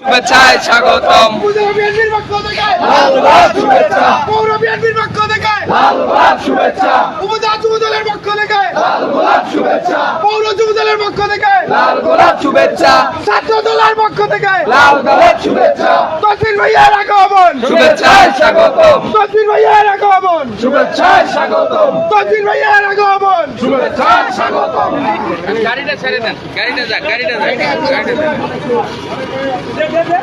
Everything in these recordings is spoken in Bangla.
শুভেচ্ছায় স্বাগতম। উপজেলা বিএনপির পক্ষ থেকে লাল গোলাপ শুভেচ্ছা। পৌর ভাইয়া রাখো থেকে। লাল গোলাপ যুব দলের পক্ষ থেকে শুভেচ্ছা। পৌর যুব দলের পক্ষ থেকে। লাল গোলাপ শুভেচ্ছা। ছাত্র দলের পক্ষ থেকে। লাল গোলাপ শুভেচ্ছা। তসবির ভাইয়ার আগমন শুভেচ্ছায় স্বাগতম। তসবির ভাইয়ার আগমন। শুভেচ্ছায় স্বাগতম। তসবির ভাইয়ার আগমন। শুভেচ্ছায় স্বাগতম। গাড়িটা ছেড়ে দেন গাড়িটা যাক গাড়িটা যাক গাড়িটা যাক।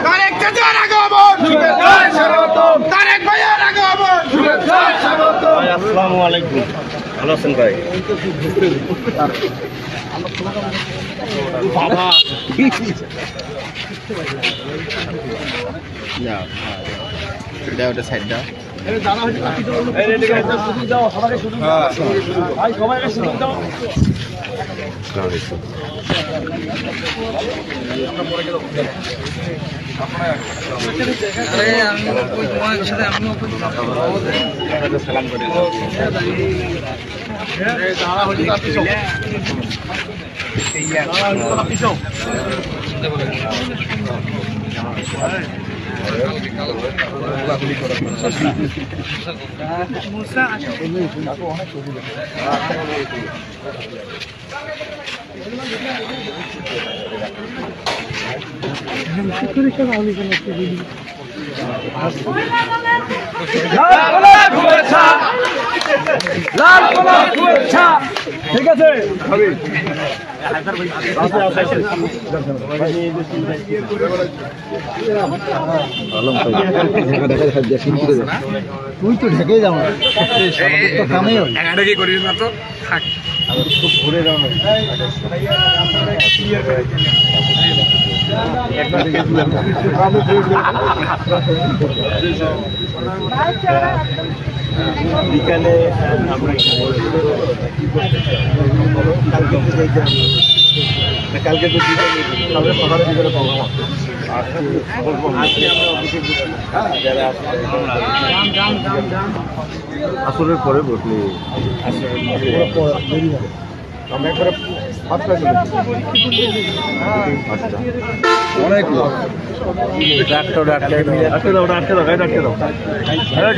তারেক চাচার আগমন। শুভেচ্ছায় স্বাগতম। তারেক ভাইয়ার আগমন। শুভেচ্ছায় স্বাগতম। আসসালামু আলাইকুম। ভালো আছেন ভাই? আরে আমি ওই তোমার সাথে সালাম লাল গোলাপ শুভেচ্ছা লাল গোলাপ শুভেচ্ছা তুই তো ঢেকে যাও কামে করিস না তো থাক ঘুরে যাও না বিকালে আমরা কালকে তো যাইতে হবে। না, কালকে তো কালকে সকালে বিকালে প্রোগ্রাম আছে আসরের পরে বসলি আমরা একবারে অনেক লোক হ্যাঁ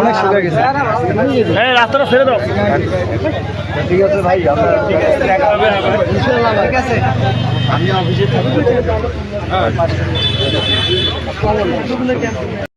অনেক সুবিধা গেছে। হ্যাঁ রাস্তাটা ছেড়ে দাও। ঠিক আছে ভাই ঠিক আছে। আমি অফিসে থাকব